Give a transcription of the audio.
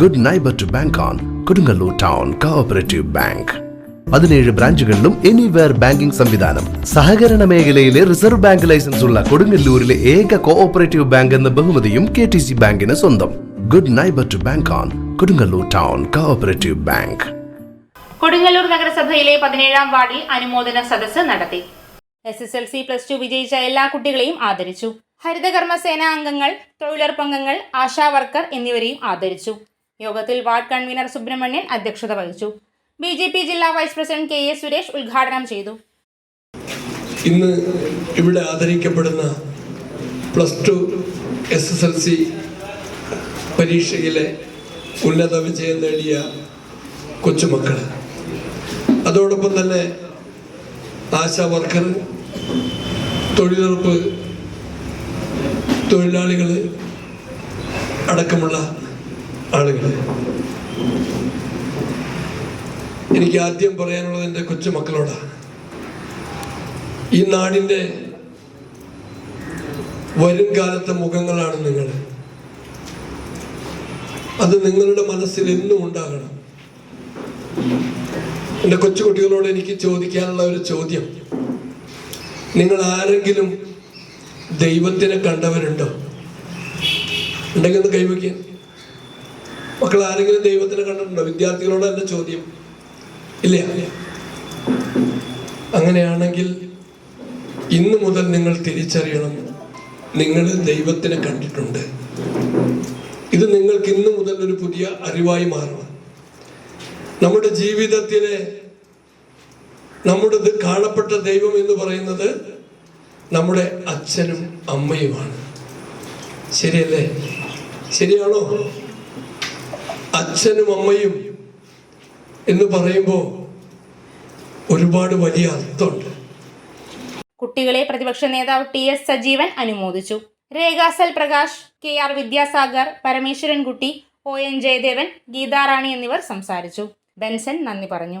Good neighbour to bank on Kodungallur town cooperative bank പതിനേഴ് ബ്രാഞ്ചുകളിലും anywhere banking സംവിധാനം സഹകരണ മേഖലയിലെ റിസർവ് ബാങ്ക് ലൈസൻസ് ഉള്ള കൊടുങ്ങല്ലൂരിലെ ഏക കോഓപ്പറേറ്റീവ് ബാങ്ക് എന്ന ബഹുമതിയും കെ ടി സി ബാങ്കിന് സ്വന്തം good neighbour to bank on Kodungallur town cooperative bank Kodungallur നഗരസഭയിലെ പതിനേഴാം വാർഡിൽ അനുമോദന സദസ്സ് നടത്തി S S L C plus two വിജയിച്ച എല്ലാ കുട്ടികളെയും ആദരിച്ചു ഹരിതകർമ്മ സേനാ അംഗങ്ങൾ തൊഴിലുറപ്പംഗങ്ങൾ ആശാവർക്കർ വർക്കർ എന്നിവരെയും ആദരിച്ചു യോഗത്തിൽ വാർഡ് കൺവീനർ സുബ്രഹ്മണ്യൻ അധ്യക്ഷത വഹിച്ചു ബി ജെ പി ജില്ലാ vice president K A Suresh ഉദ്ഘാടനം ചെയ്തു ഇന്ന് ഇവിടെ ആദരിക്കപ്പെടുന്ന plus two S S L C പരീക്ഷയിലെ ഉന്നത വിജയം നേടിയ കൊച്ചുമക്കൾ അതോടൊപ്പം തന്നെ ആശാ വർക്കർ തൊഴിലുറപ്പ് തൊഴിലാളികൾ അടക്കമുള്ള ആളുകൾ എനിക്ക് ആദ്യം പറയാനുള്ളത് എൻ്റെ കൊച്ചുമക്കളോടാണ് ഈ നാടിൻ്റെ വരും കാലത്തെ മുഖങ്ങളാണ് നിങ്ങൾ അത് നിങ്ങളുടെ മനസ്സിൽ എന്നും ഉണ്ടാകണം എൻ്റെ കൊച്ചുകുട്ടികളോട് എനിക്ക് ചോദിക്കാനുള്ള ഒരു ചോദ്യം നിങ്ങൾ ആരെങ്കിലും ദൈവത്തിനെ കണ്ടവരുണ്ടോ ഉണ്ടെങ്കിൽ ഒന്ന് കൈവയ്ക്കാൻ മക്കൾ ആരെങ്കിലും ദൈവത്തിനെ കണ്ടിട്ടുണ്ടോ വിദ്യാർത്ഥികളോട് എന്റെ ചോദ്യം ഇല്ല അങ്ങനെയാണെങ്കിൽ ഇന്ന് മുതൽ നിങ്ങൾ തിരിച്ചറിയണം നിങ്ങൾ ദൈവത്തിനെ കണ്ടിട്ടുണ്ട് ഇത് നിങ്ങൾക്ക് ഇന്ന് മുതൽ ഒരു പുതിയ അറിവായി മാറണം നമ്മുടെ ജീവിതത്തിലെ നമ്മുടെ കാണപ്പെട്ട ദൈവം എന്ന് പറയുന്നത് നമ്മുടെ അച്ഛനും അമ്മയുമാണ് ശരിയല്ലേ ശരിയാണോ അച്ഛനും അമ്മയും എന്ന് പറയുമ്പോൾ ഒരുപാട് വലിയ അർത്ഥമുണ്ട് കുട്ടികളെ പ്രതിപക്ഷ നേതാവ് ടി എസ് സജീവൻ അനുമോദിച്ചു രേഖാസൽ Prakash K R Vidyasagar Parameswarankutty O N Jayadevan Geetharani എന്നിവർ സംസാരിച്ചു ബെൻസൻ നന്ദി പറഞ്ഞു